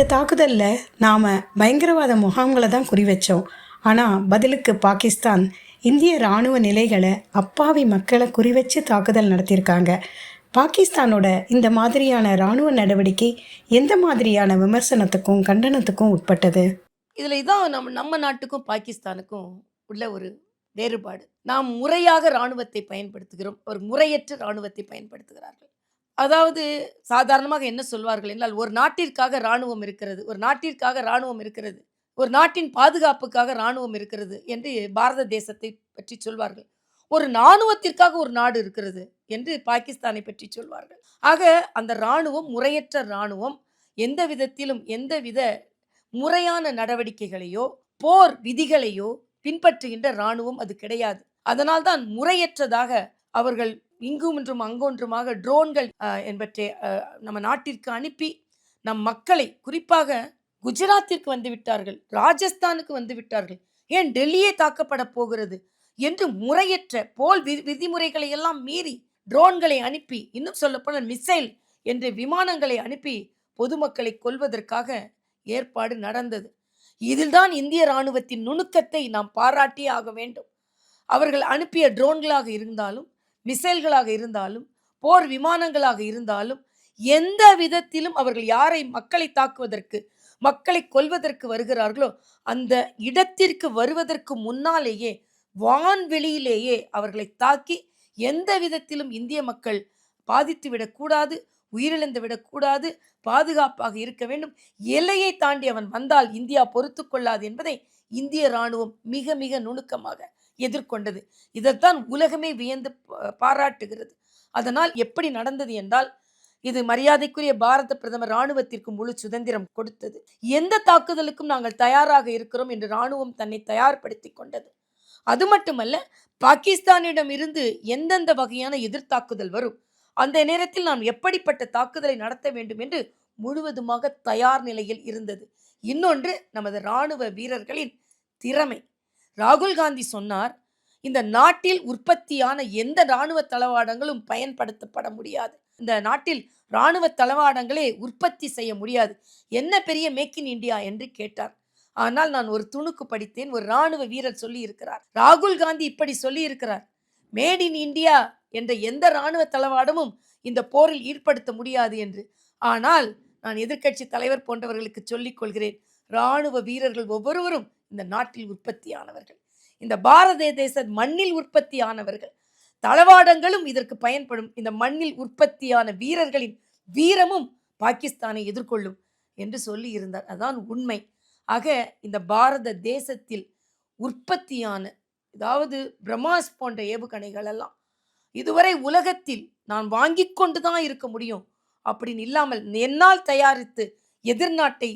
இந்த தாக்குதலில் நாம் பயங்கரவாத முகாம்களை தான் குறி வச்சோம் ஆனால் பதிலுக்கு பாகிஸ்தான் இந்திய இராணுவ நிலைகளை அப்பாவி மக்களை குறிவச்சு தாக்குதல் நடத்தியிருக்காங்க. பாகிஸ்தானோட இந்த மாதிரியான இராணுவ நடவடிக்கை எந்த மாதிரியான விமர்சனத்துக்கும் கண்டனத்துக்கும் உட்பட்டது? இதில் இதான் நம்ம நம்ம நாட்டுக்கும் பாகிஸ்தானுக்கும் உள்ள ஒரு வேறுபாடு. நாம் முறையாக இராணுவத்தை பயன்படுத்துகிறோம். ஒரு முறையற்ற இராணுவத்தை பயன்படுத்துகிறார்கள். அதாவது சாதாரணமாக என்ன சொல்வார்கள் என்றால் ஒரு நாட்டிற்காக இராணுவம் இருக்கிறது ஒரு நாட்டிற்காக இராணுவம் இருக்கிறது ஒரு நாட்டின் பாதுகாப்புக்காக இராணுவம் இருக்கிறது என்று பாரத தேசத்தை பற்றி சொல்வார்கள். ஒரு இராணுவத்திற்காக ஒரு நாடு இருக்கிறது என்று பாகிஸ்தானை பற்றி சொல்வார்கள். ஆக அந்த இராணுவம் முறையற்ற இராணுவம் எந்த விதத்திலும் எந்த வித முறையான நடவடிக்கைகளையோ போர் விதிகளையோ பின்பற்றுகின்ற இராணுவம் அது கிடையாது. அதனால்தான் முறையற்றதாக அவர்கள் இங்கும் இன்றும் அங்கொன்றுமாக ட்ரோன்கள் என்பற்றை நம்ம நாட்டிற்கு அனுப்பி நம் மக்களை குறிப்பாக குஜராத்திற்கு வந்து விட்டார்கள் ராஜஸ்தானுக்கு வந்து விட்டார்கள் ஏன் டெல்லியே தாக்கப்பட போகிறது என்று முறையற்ற போல் வி விதிமுறைகளை எல்லாம் மீறி ட்ரோன்களை அனுப்பி இன்னும் சொல்லப்போனால் மிசைல் என்று விமானங்களை அனுப்பி பொதுமக்களை கொல்வதற்காக ஏற்பாடு நடந்தது. இதில்தான் இந்திய ராணுவத்தின் நுணுக்கத்தை நாம் பாராட்டியே ஆக வேண்டும். அவர்கள் அனுப்பிய ட்ரோன்களாக இருந்தாலும் மிசைல்களாக இருந்தாலும் போர் விமானங்களாக இருந்தாலும் எந்த விதத்திலும் அவர்கள் யாரை மக்களை தாக்குவதற்கு மக்களை கொல்வதற்கு வருகிறார்களோ அந்த இடத்திற்கு வருவதற்கு முன்னாலேயே வான்வெளியிலேயே அவர்களை தாக்கி எந்த விதத்திலும் இந்திய மக்கள் பாதித்து விடக்கூடாது உயிரிழந்து விடக்கூடாது பாதுகாப்பாக இருக்க வேண்டும். எல்லையை தாண்டி அவன் வந்தால் இந்தியா பொறுத்து கொள்ளாது என்பதை இந்திய ராணுவம் மிக மிக நுணுக்கமாக எதிர்கொண்டது. இதைத்தான் உலகமே வியந்து பாராட்டுகிறது. அதனால் எப்படி நடந்தது என்றால் இது மரியாதைக்குரிய பாரத பிரதமர் ராணுவத்திற்கு முழு சுதந்திரம் கொடுத்தது. எந்த தாக்குதலுக்கும் நாங்கள் தயாராக இருக்கிறோம் என்று ராணுவம் தன்னை தயார்படுத்தி கொண்டது. அது மட்டுமல்ல பாகிஸ்தானிடம் இருந்து எந்தெந்த வகையான எதிர்த்தாக்குதல் வரும் அந்த நேரத்தில் நாம் எப்படிப்பட்ட தாக்குதலை நடத்த வேண்டும் என்று முழுவதுமாக தயார் நிலையில் இருந்தது. இன்னொன்று நமது ராணுவ வீரர்களின் திறமை. ராகுல் காந்தி சொன்னார் இந்த நாட்டில் உற்பத்தியான எந்த ராணுவ தளவாடங்களும் பயன்படுத்தப்பட முடியாது. இந்த நாட்டில் இராணுவ தளவாடங்களே உற்பத்தி செய்ய முடியாது. என்ன பெரிய மேக் இன் இந்தியா என்று கேட்டார். ஆனால் நான் ஒரு துணுக்கு படித்தேன் ஒரு ராணுவ வீரர் சொல்லி இருக்கிறார் ராகுல் காந்தி இப்படி சொல்லி இருக்கிறார் மேட் இன் இந்தியா என்ற எந்த ராணுவ தளவாடமும் இந்த போரில் ஈடுபடுத்த முடியாது என்று. ஆனால் நான் எதிர்க்கட்சி தலைவர் போன்றவர்களுக்கு சொல்லிக் கொள்கிறேன். ராணுவ வீரர்கள் ஒவ்வொருவரும் இந்த நாட்டில் உற்பத்தியானவர்கள். இந்த பாரத தேச மண்ணில் உற்பத்தியானவர்கள். தளவாடங்களும் இதற்கு பயன்படும். இந்த மண்ணில் உற்பத்தியான வீரர்களின் வீரமும் பாகிஸ்தானை எதிர்கொள்ளும் என்று சொல்லி இருந்தார் அதான் உண்மை. ஆக இந்த பாரத தேசத்தில் உற்பத்தியான அதாவது பிரம்மாஸ் போன்ற ஏவுகணைகள் எல்லாம் இதுவரை உலகத்தில் நான் வாங்கி கொண்டு தான் இருக்க முடியும். அப்படின்னு இல்லாமல் என்னால் தயாரித்து எதிர்நாட்டை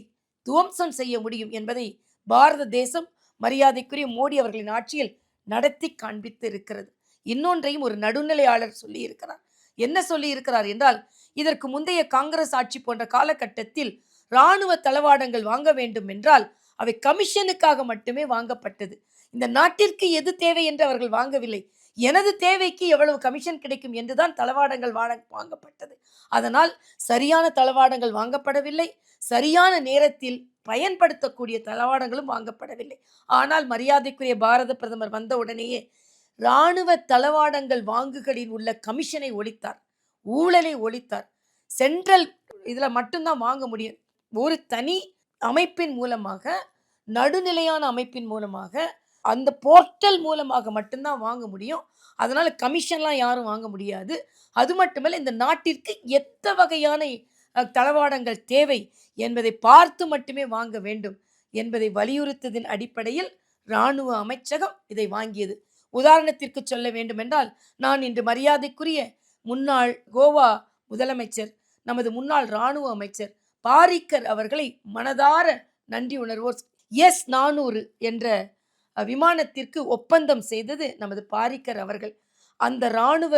துவம்சம் செய்ய முடியும் என்பதை பாரத தேசம் மரியாதைக்குரிய மோடி அவர்களின் ஆட்சியில் நடத்தி காண்பித்து இருக்கிறது இன்னொன்றையும் ஒரு நடுநிலையாளர் சொல்லி இருக்கிறார் என்ன சொல்லி இருக்கிறார் என்றால் இதற்கு முந்தைய காங்கிரஸ் ஆட்சி போன்ற காலகட்டத்தில் இராணுவ தளவாடங்கள் வாங்க வேண்டும் என்றால் அவை கமிஷனுக்காக மட்டுமே வாங்கப்பட்டது. இந்த நாட்டிற்கு எது தேவை என்று அவர்கள் வாங்கவில்லை. எனது தேவைக்கு எவ்வளவு கமிஷன் கிடைக்கும் என்றுதான் தளவாடங்கள் வாங்கப்பட்டது. அதனால் சரியான தளவாடங்கள் வாங்கப்படவில்லை. சரியான நேரத்தில் பயன்படுத்தக்கூடிய தளவாடங்களும் வாங்கப்படவில்லை. ஆனால் மரியாதைக்குரிய பாரத பிரதமர் வந்த உடனேயே இராணுவ தளவாடங்கள் வாங்குகளில் உள்ள கமிஷனை ஒழித்தார். ஊழலை ஒழித்தார். சென்ட்ரல் இதில் மட்டும்தான் வாங்க முடியும். ஒரு தனி அமைப்பின் மூலமாக நடுநிலையான அமைப்பின் மூலமாக அந்த போர்ட்டல் மூலமாக மட்டும்தான் வாங்க முடியும். அதனால் கமிஷன்லாம் யாரும் வாங்க முடியாது. அது மட்டுமல்ல இந்த நாட்டிற்கு எந்த வகையான தளவாடங்கள் தேவை என்பதை பார்த்து மட்டுமே வாங்க வேண்டும் என்பதை வலியுறுத்ததின் அடிப்படையில் இராணுவ அமைச்சகம் இதை வாங்கியது. உதாரணத்திற்கு சொல்ல வேண்டுமென்றால் நான் இன்று மரியாதைக்குரிய முன்னாள் கோவா முதலமைச்சர் நமது முன்னாள் இராணுவ அமைச்சர் பாரிக்கர் அவர்களை மனதார நன்றி உணர்வோர் எஸ் நானூறு என்ற விமானத்திற்கு ஒப்பந்தம் செய்தது நமது பாரிக்கர் அவர்கள். அந்த இராணுவ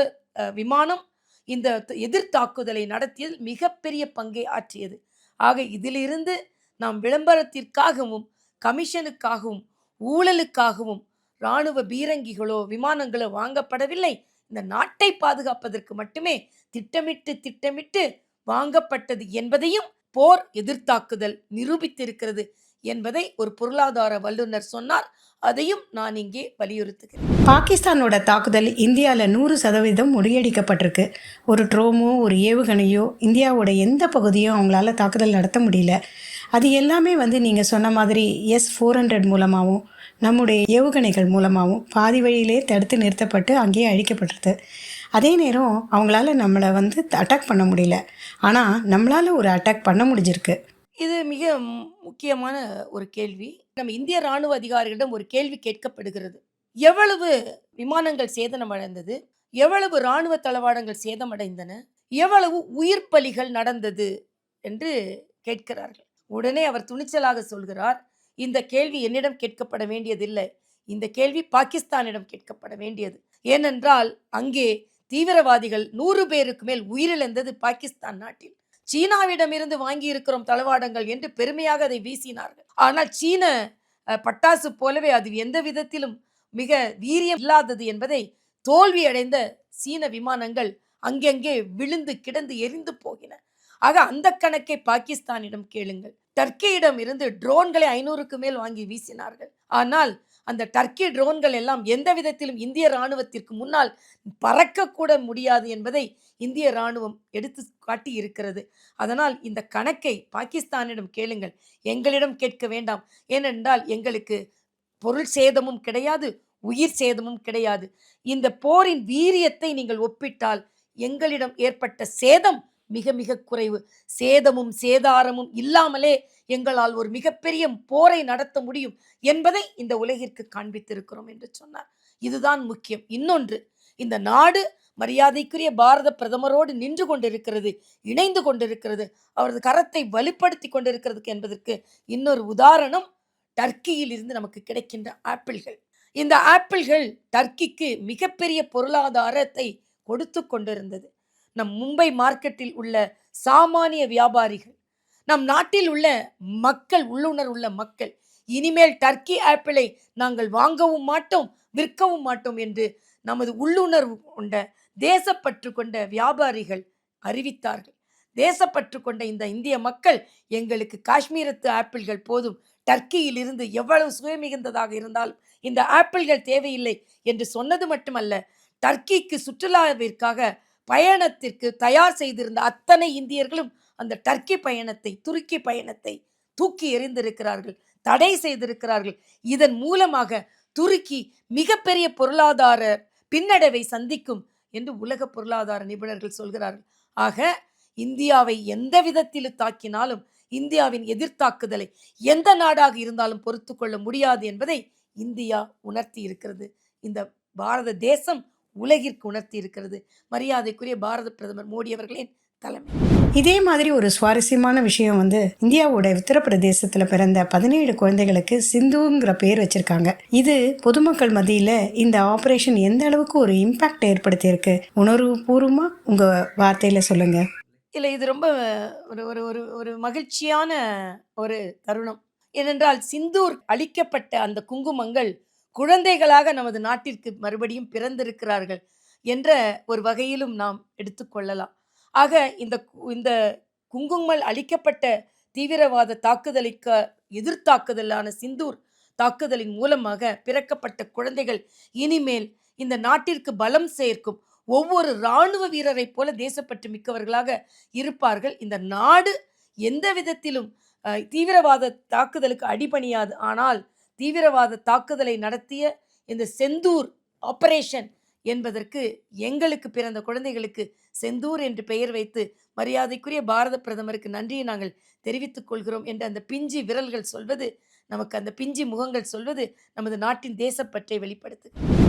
விமானம் இந்த எதிர்த்தாக்குதலை நடத்தியதில் மிகப்பெரிய பங்கை ஆற்றியது. ஆக இதிலிருந்து நாம் விளம்பரத்திற்காகவும் கமிஷனுக்காகவும் ஊழலுக்காகவும் இராணுவ பீரங்கிகளோ விமானங்களோ வாங்கப்படவில்லை. இந்த நாட்டை பாதுகாப்பதற்கு மட்டுமே திட்டமிட்டு திட்டமிட்டு வாங்கப்பட்டது என்பதையும் போர் எதிர்த்தாக்குதல் நிரூபித்திருக்கிறது. என்பதை ஒரு பொருளாதார வல்லுநர் சொன்னார். அதையும் நான் இங்கே வலியுறுத்துகிறேன். பாகிஸ்தானோட தாக்குதல் இந்தியாவில் நூறு சதவீதம் முறியடிக்கப்பட்டிருக்கு. ஒரு ட்ரோமோ ஒரு ஏவுகணையோ இந்தியாவோட எந்த பகுதியும் அவங்களால தாக்குதல் நடத்த முடியல. அது எல்லாமே வந்து நீங்கள் சொன்ன மாதிரி எஸ் ஃபோர் ஹண்ட்ரட் மூலமாகவும் நம்முடைய ஏவுகணைகள் மூலமாகவும் பாதி வழியிலே தடுத்து நிறுத்தப்பட்டு அங்கேயே அழிக்கப்பட்டிருது அதே நேரம் அவங்களால நம்மளை வந்து அட்டாக் பண்ண முடியல. ஆனால் நம்மளால ஒரு அட்டாக் பண்ண முடிஞ்சிருக்கு. இது மிக முக்கியமான ஒரு கேள்வி. நம்ம இந்திய ராணுவ அதிகாரிகளிடம் ஒரு கேள்வி கேட்கப்படுகிறது. எவ்வளவு விமானங்கள் சேதனமடைந்தது எவ்வளவு ராணுவ தளவாடங்கள் சேதமடைந்தன எவ்வளவு உயிர் பலிகள் நடந்தது? என்று கேட்கிறார்கள். உடனே அவர் துணிச்சலாக சொல்கிறார் இந்த கேள்வி என்னிடம் கேட்கப்பட வேண்டியதில்லை. இந்த கேள்வி பாகிஸ்தானிடம் கேட்கப்பட வேண்டியது. ஏனென்றால் அங்கே தீவிரவாதிகள் நூறு பேருக்கு மேல் உயிரிழந்தது பாகிஸ்தான் நாட்டில். சீனாவிடமிருந்து வாங்கி இருக்கிறோம் தளவாடங்கள் என்று பெருமையாக அதை வீசினார்கள். ஆனால் சீன பட்டாசு போலவே அது எந்த விதத்திலும் மிக வீரியம் இல்லாதது என்பதை தோல்வி அடைந்த சீன விமானங்கள் அங்கங்கே விழுந்து கிடந்து எரிந்து போகின. ஆக அந்த கணக்கை பாகிஸ்தானிடம் கேளுங்கள். டர்க்கியிடம் இருந்து ட்ரோன்களை ஐநூறுக்கு மேல் வாங்கி வீசினார்கள். ஆனால் அந்த டர்க்கி ட்ரோன்கள் எல்லாம் எந்த விதத்திலும் இந்திய ராணுவத்திற்கு முன்னால் பறக்கக்கூட முடியாது என்பதை இந்திய ராணுவம் எடுத்து காட்டி இருக்கிறது. அதனால் இந்த கணக்கை பாகிஸ்தானிடம் கேளுங்கள். எங்களிடம் கேட்க வேண்டாம். ஏனென்றால் எங்களுக்கு பொருள் சேதமும் கிடையாது உயிர் சேதமும் கிடையாது. இந்த போரின் வீரியத்தை நீங்கள் ஒப்பிட்டால் எங்களிடம் ஏற்பட்ட சேதம் மிக மிக குறைவு. சேதமும் சேதாரமும் இல்லாமலே எங்களால் ஒரு மிகப்பெரிய போரை நடத்த முடியும் என்பதை இந்த உலகிற்கு காண்பித்திருக்கிறோம் என்று சொன்னார். இதுதான் முக்கியம். இன்னொன்று இந்த நாடு மரியாதைக்குரிய பாரத பிரதமரோடு நின்று கொண்டிருக்கிறது இணைந்து கொண்டிருக்கிறது அவரது கரத்தை வலுப்படுத்தி கொண்டிருக்கிறதுக்கு என்பதற்கு இன்னொரு உதாரணம் டர்க்கியில் இருந்து நமக்கு கிடைக்கின்ற ஆப்பிள்கள். இந்த ஆப்பிள்கள் டர்க்கிக்கு மிகப்பெரிய பொருளாதாரத்தை கொடுத்து கொண்டிருந்தது. நம் மும்பை மார்க்கெட்டில் உள்ள சாமானிய வியாபாரிகள் நம் நாட்டில் உள்ள மக்கள் உள்ளுணர் உள்ள மக்கள் இனிமேல் டர்க்கி ஆப்பிளை நாங்கள் வாங்கவும் மாட்டோம் விற்கவும் மாட்டோம் என்று நமது உள்ளுணர்வு கொண்ட தேசப்பற்று கொண்ட வியாபாரிகள் அறிவித்தார்கள். தேசப்பற்று கொண்ட இந்த இந்திய மக்கள் எங்களுக்கு காஷ்மீரத்து ஆப்பிள்கள் போதும் டர்க்கியில் இருந்து எவ்வளவு சுயமிகுந்ததாக இருந்தாலும் இந்த ஆப்பிள்கள் தேவையில்லை என்று சொன்னது மட்டுமல்ல டர்க்கிக்கு சுற்றுலாவிற்காக பயணத்திற்கு தயார் செய்திருந்த அத்தனை இந்தியர்களும் அந்த டர்க்கி பயணத்தை துருக்கி பயணத்தை தூக்கி எறிந்திருக்கிறார்கள் தடை செய்திருக்கிறார்கள். இதன் மூலமாக துருக்கி மிகப்பெரிய பொருளாதார பின்னடைவை சந்திக்கும் என்று உலக பொருளாதார நிபுணர்கள் சொல்கிறார்கள். ஆக இந்தியாவை எந்த விதத்தில் தாக்கினாலும் இந்தியாவின் எதிர்த்தாக்குதலை எந்த நாடாக இருந்தாலும் பொறுத்து கொள்ள முடியாது என்பதை இந்தியா உணர்த்தி இருக்கிறது இந்த பாரத தேசம் உலகிற்கு உணர்த்தி இருக்கிறது மரியாதைக்குரிய பாரத பிரதமர் மோடி அவர்களின் தலைமை. இதே மாதிரி ஒரு சுவாரஸ்யமான விஷயம் வந்து இந்தியாவோட உத்தரப்பிரதேசத்தில் பிறந்த பதினேழு குழந்தைகளுக்கு சிந்துங்கிற பேர் வச்சிருக்காங்க. இது பொதுமக்கள் மத்தியில் இந்த ஆபரேஷன் எந்த அளவுக்கு ஒரு இம்பாக்ட் ஏற்படுத்தியிருக்கு? உணர்வுபூர்வமாக உங்கள் வார்த்தையில் சொல்லுங்கள் இல்லை இது ரொம்ப ஒரு ஒரு ஒரு ஒரு மகிழ்ச்சியான ஒரு தருணம். ஏனென்றால் சிந்தூர் அளிக்கப்பட்ட அந்த குங்குமங்கள் குழந்தைகளாக நமது நாட்டிற்கு மறுபடியும் பிறந்திருக்கிறார்கள் என்ற ஒரு வகையிலும் நாம் எடுத்துக்கொள்ளலாம் ஆக இந்த கு- இந்த குங்குமல் அளிக்கப்பட்ட தீவிரவாத தாக்குதலுக்கு எதிர்த்தாக்குதலான சிந்தூர் தாக்குதலின் மூலமாக பிறக்கப்பட்ட குழந்தைகள் இனிமேல் இந்த நாட்டிற்கு பலம் சேர்க்கும் ஒவ்வொரு இராணுவ வீரரைப் போல தேசப்பற்று மிக்கவர்களாக இருப்பார்கள். இந்த நாடு எந்த விதத்திலும் தீவிரவாத தாக்குதலுக்கு அடிபணியாது. ஆனால் தீவிரவாத தாக்குதலை நடத்திய இந்த செந்தூர் ஆபரேஷன் என்பதற்கு எங்களுக்கு பிறந்த குழந்தைகளுக்கு செந்தூர் என்று பெயர் வைத்து மரியாதைக்குரிய பாரத பிரதமருக்கு நன்றியை நாங்கள் தெரிவித்துக் கொள்கிறோம் என்று அந்த பிஞ்சி விரல்கள் சொல்வது நமக்கு அந்த பிஞ்சி முகங்கள் சொல்வது நமது நாட்டின் தேசப்பற்றை வெளிப்படுத்து.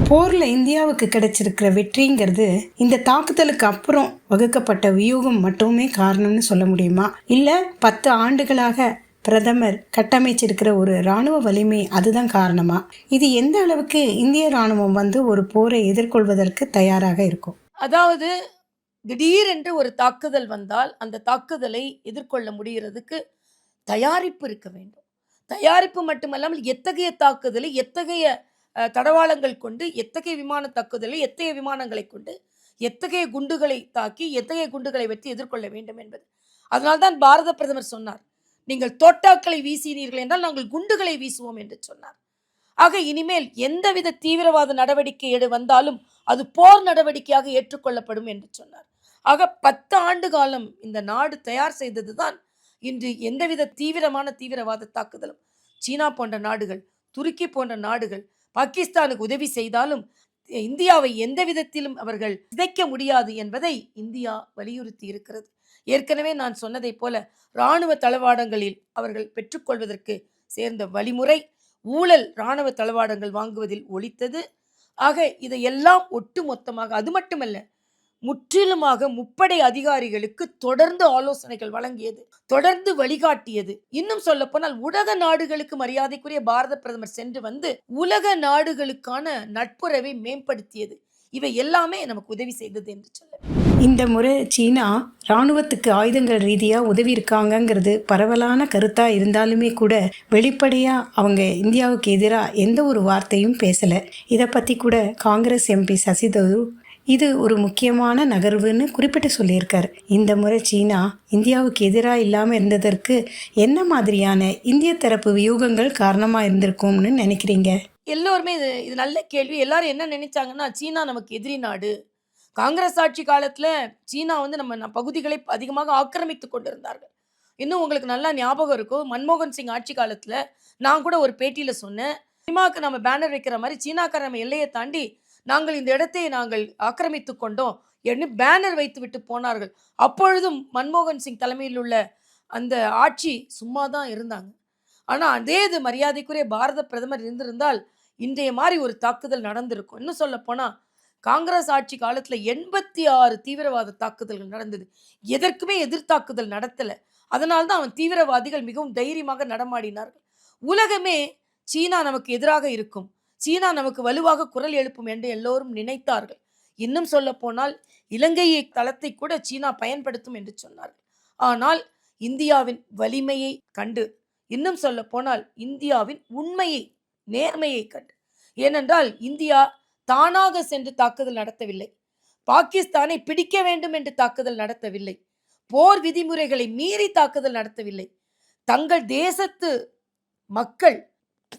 போரில் இந்தியாவுக்கு கிடைச்சிருக்கிற வெற்றிங்கிறது இந்த தாக்குதலுக்கு அப்புறம் வகுக்கப்பட்ட வியூகம் மட்டுமே காரணம்னு சொல்ல முடியுமா? இல்லை பத்து ஆண்டுகளாக பிரதமர் கட்டமைச்சிருக்கிற ஒரு இராணுவ வலிமை அதுதான் காரணமா? இது எந்த அளவுக்கு இந்திய இராணுவம் வந்து ஒரு போரை எதிர்கொள்வதற்கு தயாராக இருக்கும்? அதாவது திடீரென்று ஒரு தாக்குதல் வந்தால் அந்த தாக்குதலை எதிர்கொள்ள முடிகிறதுக்கு தயாரிப்பு இருக்க வேண்டும். தயாரிப்பு மட்டுமல்லாமல் எத்தகைய தாக்குதலை எத்தகைய தடவாளங்கள் கொண்டு எத்தகைய விமான தாக்குதலை எத்தகைய விமானங்களை கொண்டு எத்தகைய குண்டுகளை தாக்கி எத்தகைய குண்டுகளை வெற்றி எதிர்கொள்ள வேண்டும் என்பது. அதனால்தான் பாரத பிரதமர் சொன்னார் நீங்கள் தோட்டாக்களை வீசினீர்கள் என்றால் நாங்கள் குண்டுகளை வீசுவோம் என்று சொன்னார். ஆக இனிமேல் எந்தவித தீவிரவாத நடவடிக்கை எடு வந்தாலும் அது போர் நடவடிக்கையாக ஏற்றுக்கொள்ளப்படும் என்று சொன்னார். ஆக பத்து ஆண்டு காலம் இந்த நாடு தயார் செய்தது தான் இன்று எந்தவித தீவிரமான தீவிரவாத தாக்குதலும். சீனா போன்ற நாடுகள் துருக்கி போன்ற நாடுகள் பாகிஸ்தானுக்கு உதவி செய்தாலும் இந்தியாவை எந்த விதத்திலும் அவர்கள் சிதைக்க முடியாது என்பதை இந்தியா வலியுறுத்தி இருக்கிறது. ஏற்கனவே நான் சொன்னதைப் போல இராணுவ தளவாடங்களில் அவர்கள் பெற்றுக்கொள்வதற்கு சேர்ந்த வழிமுறை ஊழல் இராணுவ தளவாடங்கள் வாங்குவதில் ஒழித்தது. ஆக இதையெல்லாம் ஒட்டு மொத்தமாக அது மட்டுமல்ல முற்றிலுமாக முப்படை அதிகாரிகளுக்கு தொடர்ந்து ஆலோசனைகள் வழங்கியது தொடர்ந்து வழிகாட்டியது. இன்னும் சொல்ல போனால் உலக நாடுகளுக்கு மரியாதைக்குரிய பாரத பிரதமர் சென்று வந்து உலக நாடுகளுக்கான நட்புறவை மேம்படுத்தியது. இவை எல்லாமே நமக்கு உதவி செய்தது என்று சொல்ல இந்த முறை சீனா இராணுவத்துக்கு ஆயுதங்கள் ரீதியாக உதவி இருக்காங்கங்கிறது பரவலான கருத்தாக இருந்தாலுமே கூட வெளிப்படையாக அவங்க இந்தியாவுக்கு எதிராக எந்த ஒரு வார்த்தையும் பேசலை. இதை பற்றி கூட காங்கிரஸ் எம்பி சசி தரூர் இது ஒரு முக்கியமான நகர்வுன்னு குறிப்பிட்டு சொல்லியிருக்கார். இந்த முறை சீனா இந்தியாவுக்கு எதிராக இல்லாமல் இருந்ததற்கு என்ன மாதிரியான இந்திய தரப்பு வியூகங்கள் காரணமாக இருந்திருக்கும்னு நினைக்கிறீங்க? எல்லோருமே இது இது நல்ல கேள்வி. எல்லாரும் என்ன நினைச்சாங்கன்னா சீனா நமக்கு எதிரி நாடு. காங்கிரஸ் ஆட்சி காலத்தில் சீனா வந்து நம்ம பகுதிகளை அதிகமாக ஆக்கிரமித்து கொண்டிருந்தார்கள். இன்னும் உங்களுக்கு நல்லா ஞாபகம் இருக்கும். மன்மோகன் சிங் ஆட்சி காலத்தில் நான் கூட ஒரு பேட்டியில் சொன்னேன். சினிமாவுக்கு நம்ம பேனர் வைக்கிற மாதிரி சீனாக்கார நம்ம எல்லையை தாண்டி நாங்கள் இந்த இடத்தை நாங்கள் ஆக்கிரமித்து கொண்டோம் என்று பேனர் வைத்து விட்டு போனார்கள். அப்பொழுதும் மன்மோகன் சிங் தலைமையில் உள்ள அந்த ஆட்சி சும்மா தான் இருந்தாங்க. ஆனால் அதே இது மரியாதைக்குரிய பாரத பிரதமர் இருந்திருந்தால் இன்றைய மாதிரி ஒரு தாக்குதல் நடந்திருக்கும். இன்னும் சொல்லப்போனால் காங்கிரஸ் ஆட்சி காலத்தில் எண்பத்தி ஆறு தீவிரவாத தாக்குதல்கள் நடந்தது. எதற்குமே எதிர்த்தாக்குதல் நடத்தலை. அதனால்தான் அவன் தீவிரவாதிகள் மிகவும் தைரியமாக நடமாடினார்கள். உலகமே சீனா நமக்கு எதிராக இருக்கும். சீனா நமக்கு வலுவாக குரல் எழுப்பும் என்று எல்லோரும் நினைத்தார்கள். இன்னும் சொல்ல போனால் இலங்கையை தளத்தை கூட சீனா பயன்படுத்தும் என்று சொன்னார்கள். ஆனால் இந்தியாவின் வலிமையை கண்டு இன்னும் சொல்ல போனால் இந்தியாவின் உண்மையை நேர்மையை கண்டு. ஏனென்றால் இந்தியா தானாக சென்று தாக்குதல் நடத்தவில்லை. பாகிஸ்தானை பிடிக்க வேண்டும் என்று தாக்குதல் நடத்தவில்லை. போர் விதிமுறைகளை மீறி தாக்குதல் நடத்தவில்லை. தங்கள் தேசத்து மக்கள்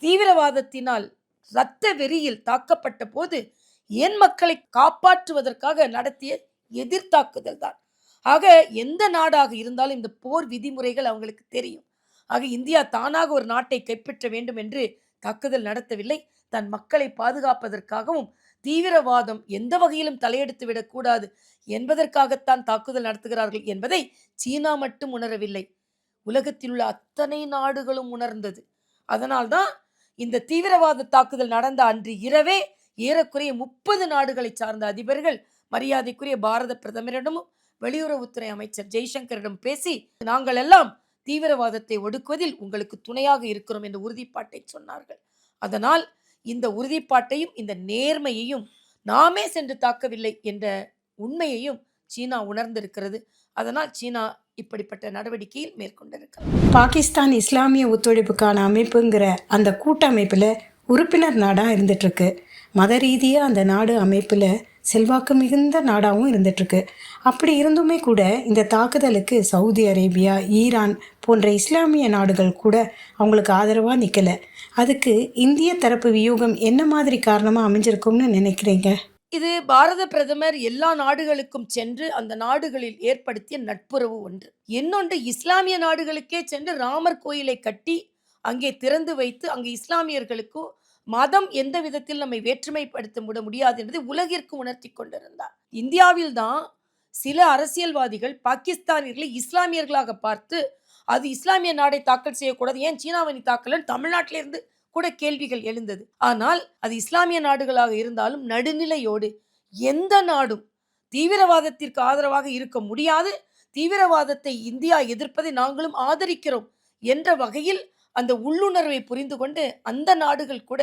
தீவிரவாதத்தினால் இரத்த வெறியில் தாக்கப்பட்ட போது என் மக்களை காப்பாற்றுவதற்காக நடத்திய எதிர்த்தாக்குதல் தான். ஆக எந்த நாடாக இருந்தாலும் இந்த போர் விதிமுறைகள் அவங்களுக்கு தெரியும். ஆக இந்தியா தானாக ஒரு நாட்டை கைப்பற்ற வேண்டும் என்று தாக்குதல் நடத்தவில்லை. தன் மக்களை பாதுகாப்பதற்காகவும் தீவிரவாதம் எந்த வகையிலும் தலையெடுத்து விடக்கூடாது என்பதற்காகத்தான் தாக்குதல் நடத்துகிறார்கள் என்பதை சீனா மட்டும் உணரவில்லை. உலகத்தில் உள்ள அத்தனை நாடுகளும் உணர்ந்தது. அதனால்தான் இந்த தீவிரவாத தாக்குதல் நடந்த அன்று இரவே ஏறக்குறைய முப்பது நாடுகளை சார்ந்த அதிபர்கள் மரியாதைக்குரிய பாரத பிரதமரிடமும் வெளியுறவுத்துறை அமைச்சர் ஜெய்சங்கரிடம் பேசி நாங்கள் எல்லாம் தீவிரவாதத்தை ஒடுக்குவதில் உங்களுக்கு துணையாக இருக்கிறோம் என்ற உறுதிப்பாட்டை சொன்னார்கள். அதனால் இந்த உறுதிப்பாட்டையும் இந்த நேர்மையையும் நாமே சென்று தாக்கவில்லை என்ற உண்மையையும் சீனா உணர்ந்திருக்கிறது. அதனால் சீனா இப்படிப்பட்ட நடவடிக்கையில் மேற்கொண்டிருக்கிறது. பாகிஸ்தான் இஸ்லாமிய ஒத்துழைப்புக்கான அமைப்புங்கிற அந்த கூட்டமைப்பில் உறுப்பினர் நாடாக இருந்துட்டுருக்கு. மத ரீதியாக அந்த நாடு அமைப்பில் செல்வாக்கு மிகுந்த நாடாகவும் இருந்துட்டுருக்கு. அப்படி இருந்துமே கூட இந்த தாக்குதலுக்கு சவுதி அரேபியா ஈரான் போன்ற இஸ்லாமிய நாடுகள் கூட அவங்களுக்கு ஆதரவாக நிற்கலை அதுக்கு இந்திய தரப்பு வியூகம் என்ன மாதிரி காரணமாக அமைஞ்சிருக்கும்னு நினைக்கிறீங்க? இது பாரத பிரதமர் எல்லா நாடுகளுக்கும் சென்று அந்த நாடுகளில் ஏற்படுத்திய நட்புறவு ஒன்று. இன்னொன்று இஸ்லாமிய நாடுகளுக்கே சென்று ராமர் கோயிலை கட்டி அங்கே திறந்து வைத்து அங்கே இஸ்லாமியர்களுக்கும் மதம் எந்த விதத்தில் நம்மை வேற்றுமைப்படுத்த விட முடியாது என்பதை உலகிற்கு உணர்த்தி கொண்டிருந்தார். இந்தியாவில் தான் சில அரசியல்வாதிகள் பாகிஸ்தானியர்களை இஸ்லாமியர்களாக பார்த்து அது இஸ்லாமிய நாடை தாக்கல் செய்யக்கூடாது. ஏன் சீனாவை நீ தாக்கலன்னு தமிழ்நாட்டிலிருந்து கூட கேள்விகள் எழுந்தது. ஆனால் அது இஸ்லாமிய நாடுகளாக இருந்தாலும் நடுநிலையோடு எந்த நாடும் தீவிரவாதத்திற்கு ஆதரவாக இருக்க முடியாது. தீவிரவாதத்தை இந்தியா எதிர்ப்பதை நாங்களும் ஆதரிக்கிறோம் என்ற வகையில் அந்த உள்ளுணர்வை புரிந்து கொண்டு அந்த நாடுகள் கூட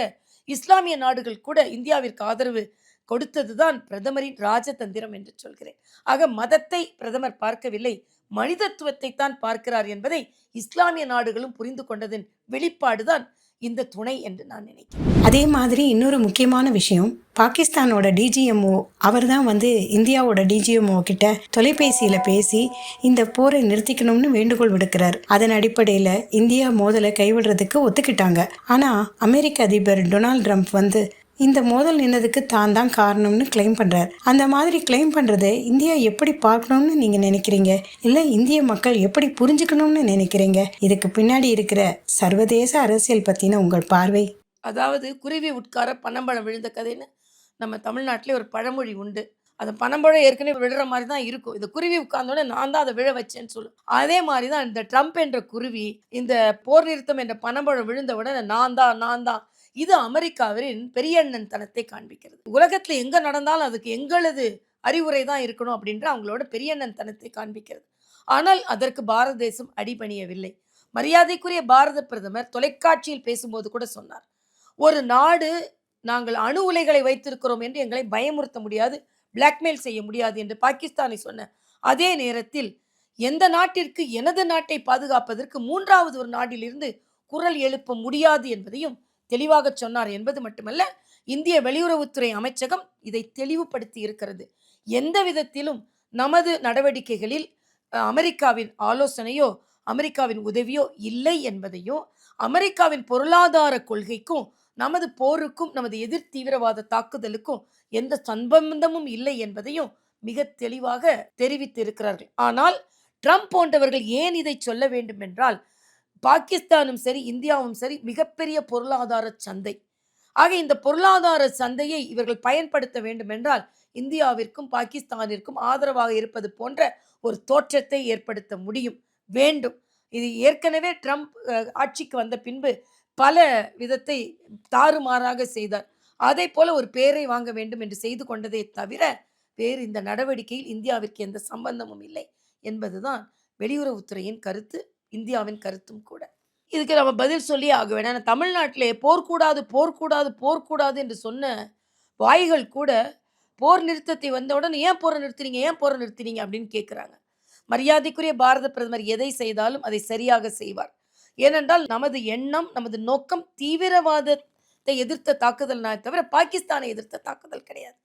இஸ்லாமிய நாடுகள் கூட இந்தியாவிற்கு ஆதரவு கொடுத்ததுதான் பிரதமரின் ராஜதந்திரம் என்று சொல்கிறேன். ஆக மதத்தை பிரதமர் பார்க்கவில்லை மனிதத்துவத்தை தான் பார்க்கிறார் என்பதை இஸ்லாமிய நாடுகளும் புரிந்து கொண்டதன் வெளிப்பாடுதான் இந்த துணை என்று நான் நினைக்கிறேன். அதே மாதிரி இன்னொரு முக்கியமான விஷயம் பாகிஸ்தானோட டிஜிஎம்ஓ அவர் தான் வந்து இந்தியாவோட டிஜிஎம்ஓ கிட்ட தொலைபேசியில் பேசி இந்த போரை நிறுத்திக்கணும்னு வேண்டுகோள் விடுக்கிறார். அதன் அடிப்படையில் இந்தியா மோதலை கைவிடுறதுக்கு ஒத்துக்கிட்டாங்க. ஆனால் அமெரிக்க அதிபர் டொனால்ட் ட்ரம்ப் வந்து இந்த மோதல் நின்னதுக்கு தான் தான் காரணம்னு கிளைம் பண்ணுறார் அந்த மாதிரி கிளைம் பண்ணுறதை இந்தியா எப்படி பார்க்கணும்னு நீங்கள் நினைக்கிறீங்க? இல்லை இந்திய மக்கள் எப்படி புரிஞ்சுக்கணும்னு நினைக்கிறீங்க? இதுக்கு பின்னாடி இருக்கிற சர்வதேச அரசியல் பற்றின உங்கள் பார்வை? அதாவது குருவி உட்கார பனம்பழம் விழுந்த கதைன்னு நம்ம தமிழ்நாட்டிலே ஒரு பழமொழி உண்டு. அந்த பணம்பழம் ஏற்கனவே விழுற மாதிரி தான் இருக்கும். இந்த குருவி உட்கார்ந்தோடனே நான் தான் அதை விழ வச்சேன்னு சொல்லும் அதே மாதிரி தான் இந்த ட்ரம்ப் என்ற குருவி இந்த போர் நிறுத்தம் என்ற பனம்பழம் விழுந்த உடனே நான் தான் நான் தான் இது அமெரிக்காவின் பெரியண்ணன் தனத்தை காண்பிக்கிறது. உலகத்தில் எங்கே நடந்தாலும் அதுக்கு எங்களது அறிவுரை தான் இருக்கணும் அப்படின்ற அவங்களோட பெரியண்ணன் தனத்தை காண்பிக்கிறது. ஆனால் அதற்கு பாரத தேசம் அடிபணியவில்லை. மரியாதைக்குரிய பாரத பிரதமர் தொலைக்காட்சியில் பேசும்போது கூட சொன்னார். ஒரு நாடு நாங்கள் அணு உலைகளை வைத்திருக்கிறோம் என்று எங்களை பயமுறுத்த முடியாது பிளாக்மெயில் செய்ய முடியாது என்று பாகிஸ்தானை சொன்ன அதே நேரத்தில் எந்த நாட்டிற்கு எனது நாட்டை பாதுகாப்பதற்கு மூன்றாவது ஒரு நாட்டிலிருந்து குரல் எழுப்ப முடியாது என்பதையும் தெளிவாக சொன்னார் என்பது மட்டுமல்ல இந்திய வெளியுறவுத்துறை அமைச்சகம் இதை தெளிவுபடுத்தி இருக்கிறது. எந்த விதத்திலும் நமது நடவடிக்கைகளில் அமெரிக்காவின் ஆலோசனையோ அமெரிக்காவின் உதவியோ இல்லை என்பதையும் அமெரிக்காவின் பொருளாதார கொள்கைக்கும் நமது போருக்கும் நமது எதிர் தீவிரவாத தாக்குதலுக்கும் எந்த சம்பந்தமும் இல்லை என்பதையும் மிக தெளிவாக தெரிவித்து இருக்கிறார்கள் ஆனால் ட்ரம்ப் போன்றவர்கள் ஏன் இதை சொல்ல வேண்டும் என்றால் பாகிஸ்தானும் சரி இந்தியாவும் சரி மிகப்பெரிய பொருளாதார சந்தை. ஆக இந்த பொருளாதார சந்தையை இவர்கள் பயன்படுத்த வேண்டும் என்றால் இந்தியாவிற்கும் பாகிஸ்தானிற்கும் ஆதரவாக இருப்பது போன்ற ஒரு தோற்றத்தை ஏற்படுத்த முடியும் வேண்டும். இது ஏற்கனவே ட்ரம்ப் ஆட்சிக்கு வந்த பின்பு பல விதத்தை தாறுமாறாக செய்தார். அதே போல ஒரு பேரை வாங்க வேண்டும் என்று செய்து கொண்டதே தவிர வேறு இந்த நடவடிக்கையில் இந்தியாவிற்கு எந்த சம்பந்தமும் இல்லை என்பதுதான் வெளியுறவுத்துறையின் கருத்து. இந்தியாவின் கருத்தும் கூட. இதுக்கு நம்ம பதில் சொல்லி ஆக வேண்டாம் ஏன்னா தமிழ்நாட்டிலே போர்க்கூடாது போர்க்கூடாது போர்க்கூடாது என்று சொன்ன வாய்கள் கூட போர் நிறுத்தத்தை வந்தவுடன் ஏன் போரை நிறுத்தினீங்க ஏன் போரை நிறுத்தினீங்க அப்படின்னு கேட்குறாங்க மரியாதைக்குரிய பாரத பிரதமர் எதை செய்தாலும் அதை சரியாக செய்வார். ஏனென்றால் நமது எண்ணம் நமது நோக்கம் தீவிரவாதத்தை எதிர்த்த தாக்குதல் தவிர பாகிஸ்தானை எதிர்த்த தாக்குதல் கிடையாது.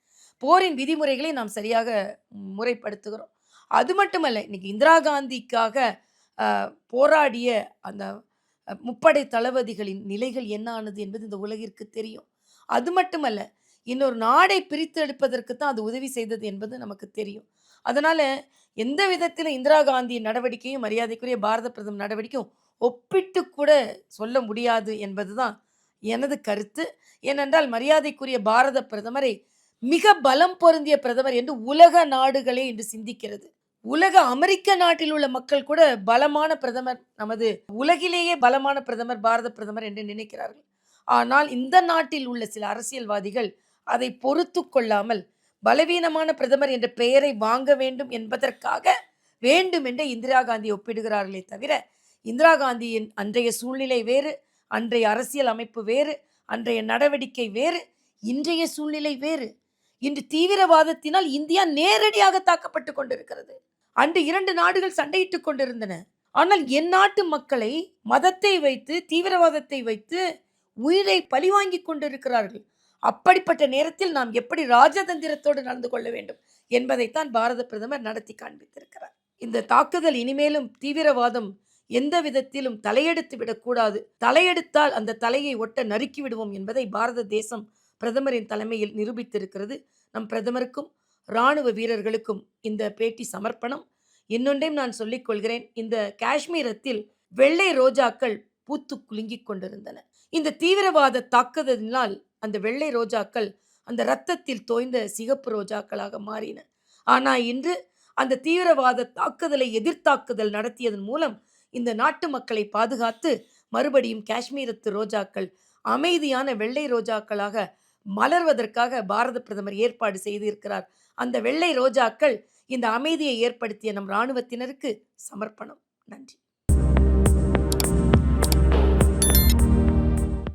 போரின் விதிமுறைகளை நாம் சரியாக முறைப்படுத்துகிறோம். அது மட்டுமல்ல இன்னைக்கு இந்திரா காந்திக்காக போராடிய அந்த முப்படை தளபதிகளின் நிலைகள் என்ன ஆனது என்பது இந்த உலகிற்கு தெரியும். அது மட்டுமல்ல இன்னொரு நாடை பிரித்து எடுப்பதற்கு தான் அது உதவி செய்தது என்பது நமக்கு தெரியும். அதனால் எந்த விதத்தில் இந்திரா காந்தியின் நடவடிக்கையும் மரியாதைக்குரிய பாரத பிரதம நடவடிக்கையும் ஒப்பிட்டு கூட சொல்ல முடியாது என்பது தான் எனது கருத்து. ஏனென்றால் மரியாதைக்குரிய பாரத பிரதமரை மிக பலம் பொருந்திய பிரதமர் என்று உலக நாடுகளே இன்று சிந்திக்கிறது. உலக அமெரிக்க நாட்டில் உள்ள மக்கள் கூட பலமான பிரதமர் நமது உலகிலேயே பலமான பிரதமர் பாரத பிரதமர் என்று நினைக்கிறார்கள். ஆனால் இந்த நாட்டில் உள்ள சில அரசியல்வாதிகள் அதை பொறுத்து கொள்ளாமல் பலவீனமான பிரதமர் என்ற பெயரை வாங்க வேண்டும் என்பதற்காக வேண்டுமென்றே இந்திரா காந்தி ஒப்பிடுகிறார்களே தவிர இந்திரா காந்தியின் அன்றைய சூழ்நிலை வேறு அன்றைய அரசியல் அமைப்பு வேறு அன்றைய நடவடிக்கை வேறு இன்றைய சூழ்நிலை வேறு. இன்று தீவிரவாதத்தினால் இந்தியா நேரடியாக தாக்கப்பட்டு கொண்டிருக்கிறது. அன்று இரண்டு நாடுகள் சண்டையிட்டுக் கொண்டிருந்தன. ஆனால் என் நாட்டு மக்களை மதத்தை வைத்து தீவிரவாதத்தை வைத்து உயிரை பழிவாங்கி கொண்டிருக்கிறார்கள். அப்படிப்பட்ட நேரத்தில் நாம் எப்படி ராஜதந்திரத்தோடு நடந்து கொள்ள வேண்டும் என்பதைத்தான் பாரத பிரதமர் நடத்தி காண்பித்திருக்கிறார். இந்த தாக்குதல் இனிமேலும் தீவிரவாதம் எந்த விதத்திலும் தலையெடுத்து விடக்கூடாது. தலையெடுத்தால் அந்த தலையை ஒட்ட நறுக்கி விடுவோம் என்பதை பாரத தேசம் பிரதமரின் தலைமையில் நிரூபித்திருக்கிறது. நம் பிரதமருக்கும் இராணுவ வீரர்களுக்கும் இந்த பேட்டி சமர்ப்பணம். இன்னொன்றையும் நான் சொல்லிக் கொள்கிறேன். இந்த காஷ்மீரத்தில் வெள்ளை ரோஜாக்கள் பூத்து குலுங்கிக் கொண்டிருந்தன. இந்த தீவிரவாத தாக்குதலினால் அந்த வெள்ளை ரோஜாக்கள் அந்த இரத்தத்தில் தோய்ந்த சிகப்பு ரோஜாக்களாக மாறின. ஆனால் இன்று அந்த தீவிரவாத தாக்குதலை எதிர்த்தாக்குதல் நடத்தியதன் மூலம் இந்த நாட்டு மக்களை பாதுகாத்து மறுபடியும் காஷ்மீரத்து ரோஜாக்கள் அமைதியான வெள்ளை ரோஜாக்களாக மலர்வதற்காக பாரத பிரதமர் ஏற்பாடு செய்திருக்கிறார். அந்த வெள்ளை ரோஜாக்கள் இந்த அமைதியை ஏற்படுத்திய நம் இராணுவத்தினருக்கு சமர்ப்பணம். நன்றி.